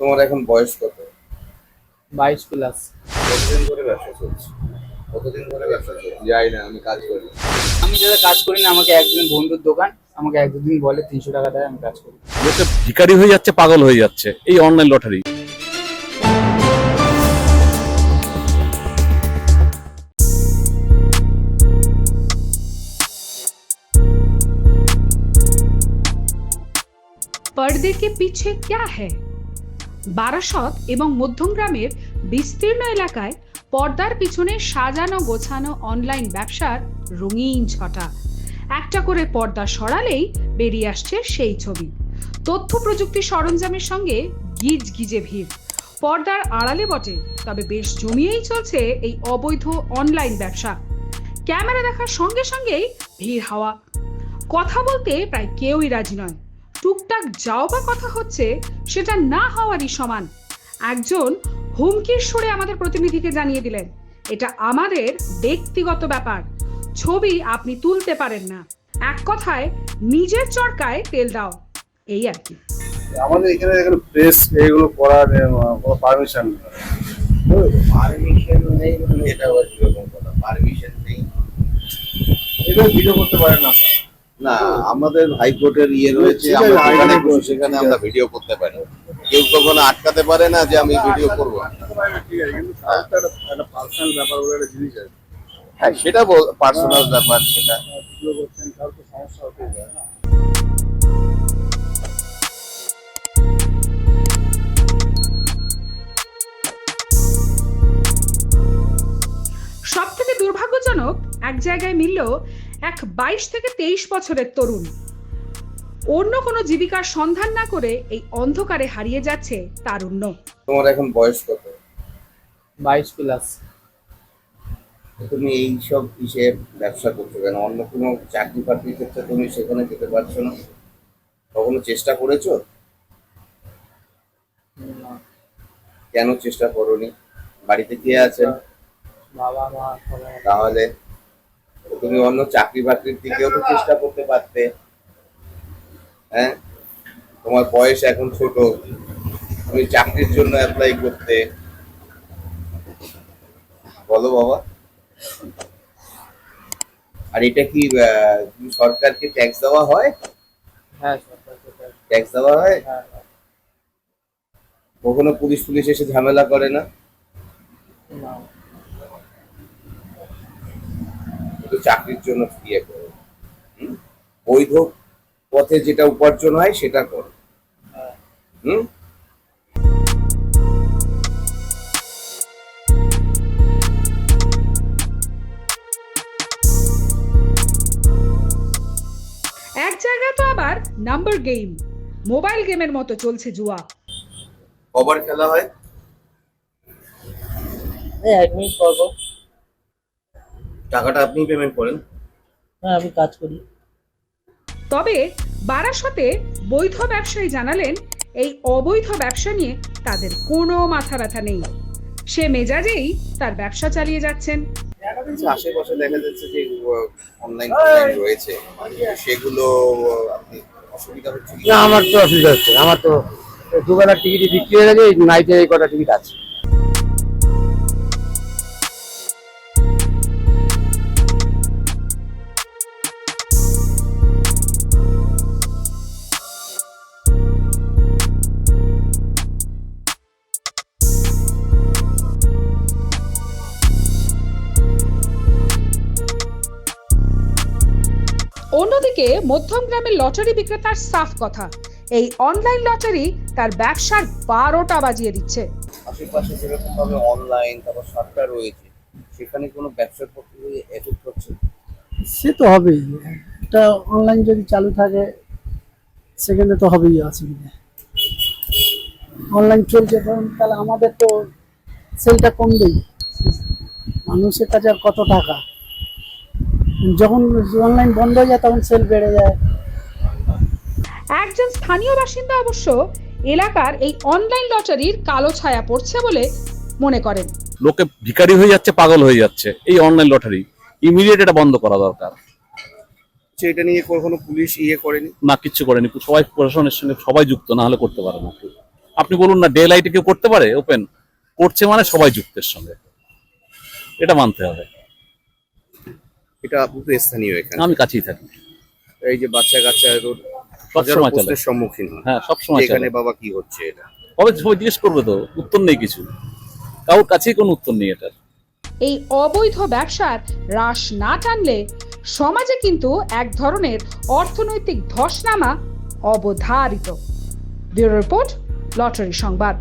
তোমার এখন বয়স কত বাইশ প্লাস কতদিন ধরে ব্যবসা চলছে কতদিন ধরে ব্যবসা চলছে যাই না আমি কাজ করি আমি যারা কাজ করি না আমাকে একজন বন্ধুর দোকান আমাকে এক দুদিন বলে তিনশো টাকা দেয় আমি কাজ করি লোকে ভিখারি হয়ে যাচ্ছে পাগল হয়ে যাচ্ছে এই অনলাইন লটারি पर्दे के पीछे क्या है বারাসত এবং মধ্যমগ্রামের বিস্তীর্ণ এলাকায় পর্দার পিছনে সাজানো গোছানো অনলাইন ব্যবসার রঙিন ছটা। একটা করে পর্দা সরালেই বেরিয়ে আসছে সেই ছবি। তথ্য প্রযুক্তি সরঞ্জামের সঙ্গে গিজ গিজে ভিড়। পর্দার আড়ালে বটে, তবে বেশ জমিয়েই চলছে এই অবৈধ অনলাইন ব্যবসা। ক্যামেরা দেখার সঙ্গে সঙ্গেই ভিড় হাওয়া। কথা বলতে প্রায় কেউই রাজি নয়। টুকটাক যাও বা কথা হচ্ছে সেটা না হওয়ারই সমান। একজন হুমকির সুরে আমাদের প্রতিনিধিকে জানিয়ে দিলেন এটা আমাদের ব্যক্তিগত ব্যাপার। ছবি আপনি তুলতে পারেন না। এক কথায় নিজের চরকায় তেল দাও। এই আর কি। আমাদের এখানে এখানে প্রেস এগুলো করার কোনো পারমিশন পারমিশন নেই মানে এটা আবার কীরকম কথা? পারমিশন নেই। এগুলো ভিডিও করতে পারেন না স্যার না আমাদের হাইকোর্টের ইয়ে রয়েছে আমরা সেখানে আমরা ভিডিও করতে পারি। কেউ কখনো আটকাতে পারে না যে আমি ভিডিও করব। হ্যাঁ সেটা পার্সোনাল ব্যাপার সেটা। সব থেকে দুর্ভাগ্যজনক এক জায়গায় মিলল এক বাইশ থেকে তেইশ বছরের তরুণ। অন্য কোনো জীবিকার সন্ধান না করে এই অন্ধকারে হারিয়ে যাচ্ছে তারুণ্য। তোমার এখন বয়স কত? বাইশ প্লাস তুমি এই সব হিসেব ব্যবসা করছ কেন? অন্য কোনো চাকরি বাকরির ক্ষেত্রে তুমি সেখানে যেতে পারছ না? কখনো চেষ্টা করেছ? কেন চেষ্টা করোনি? বাড়িতে কে আছেন বাবা মা তাহলে তুমি অন্য চাকরি বাকরির দিকেও তো চেষ্টা করতে পারতে। হ্যাঁ? তোমার বয়স এখন ছোট। তুমি চাকরির জন্য অ্যাপ্লাই করতে। বলো বাবা। আর এটা কি সরকারকে ট্যাক্স দেওয়া হয়? হ্যাঁ ট্যাক্স দেওয়া হয়? হ্যাঁ হ্যাঁ। কখনো পুলিশ পুলিশ এসে ঝামেলা করে না? চাকরির জন্য ইয়ে করো। বৈধ পথে যেটা উপার্জন হয় সেটা করো। হ্যাঁ। হুম? এক জায়গায় তো আবার নাম্বার গেম মোবাইল গেমের মতো চলছে জুয়া। কবার খেলা হয়? এই এক মিনিট করব। টাকাটা আপনি পেমেন্ট করেন। হ্যাঁ আমি কাজ করি। তবে বারাসতে বৈধ ব্যবসায়ী জানালেন এই অবৈধ ব্যবসা নিয়ে তাদের কোনো মাথা ব্যথা নেই। সে মেজাজেই তার ব্যবসা চালিয়ে যাচ্ছেন। আশেপাশে দেখা যাচ্ছে যে অনলাইন রয়েছে সেগুলো আপনি অসুবিধা হচ্ছে না আমার তো অসুবিধা হচ্ছে আমার তো দুবেলার টিকিটই বিক্রি হয়ে গেছে নাইটে এই কটা টিকিট আছে। অন্যদিকে মধ্যমগ্রামের লটারি বিক্রেতার সাফ কথা। এই অনলাইন লটারি তার ব্যবসার বারোটা বাজিয়ে দিচ্ছে। আশেপাশে যেরকম ভাবে অনলাইন তারপর সরকার রয়েছে সেখানে কোনো ব্যবসার পক্ষে এফেক্ট হচ্ছে সে তো হবেই। এটা অনলাইন যদি চালু থাকে সেখানে তো হবেই অসুবিধা। অনলাইন চলছে ধরুন তাহলে আমাদের তো সেলটা কমবেই। মানুষের কাছে আর কত টাকা? যখন অনলাইন বন্ধ হয়ে যায় তখন সেল বেড়ে যায়। একজন স্থানীয় বাসিন্দা অবশ্য এলাকার এই অনলাইন লটারির কালো ছায়া পড়ছে বলে মনে করেন। লোকে ভিখারি হয়ে যাচ্ছে পাগল হয়ে যাচ্ছে। এই অনলাইন লটারি ইমিডিয়েট এটা বন্ধ করা দরকার। আচ্ছা, এটা নিয়ে কখনো পুলিশ ইয়ে করেনি? না কিছু করেনি। সবাই প্রশাসনের সঙ্গে সবাই যুক্ত না হলে করতে পারে না। আপনি বলুন না ডে লাইটে কেউ করতে পারে? ওপেন করছে মানে সবাই যুক্তের সঙ্গে। এটা মানতে হবে। এটা আপনি তো স্থানীয় এখানে। আমি কাছেই থাকি। এই যে বাচ্চা কাচ্চা সবসময় চলে। সম্মুখীন হয়। হ্যাঁ সবসময় এখানে বাবা কি হচ্ছে এটা? কবে সবাই জিজ্ঞেস করবে তো উত্তর নেই কিছু। কারোর কাছেই কোনো উত্তর নেই এটার। এই অবৈধ ব্যবসার হ্রাস না টানলে সমাজে কিন্তু এক ধরনের অর্থনৈতিক ধসনামা অবধারিত। ব্যুরো রিপোর্ট লটারি সংবাদ।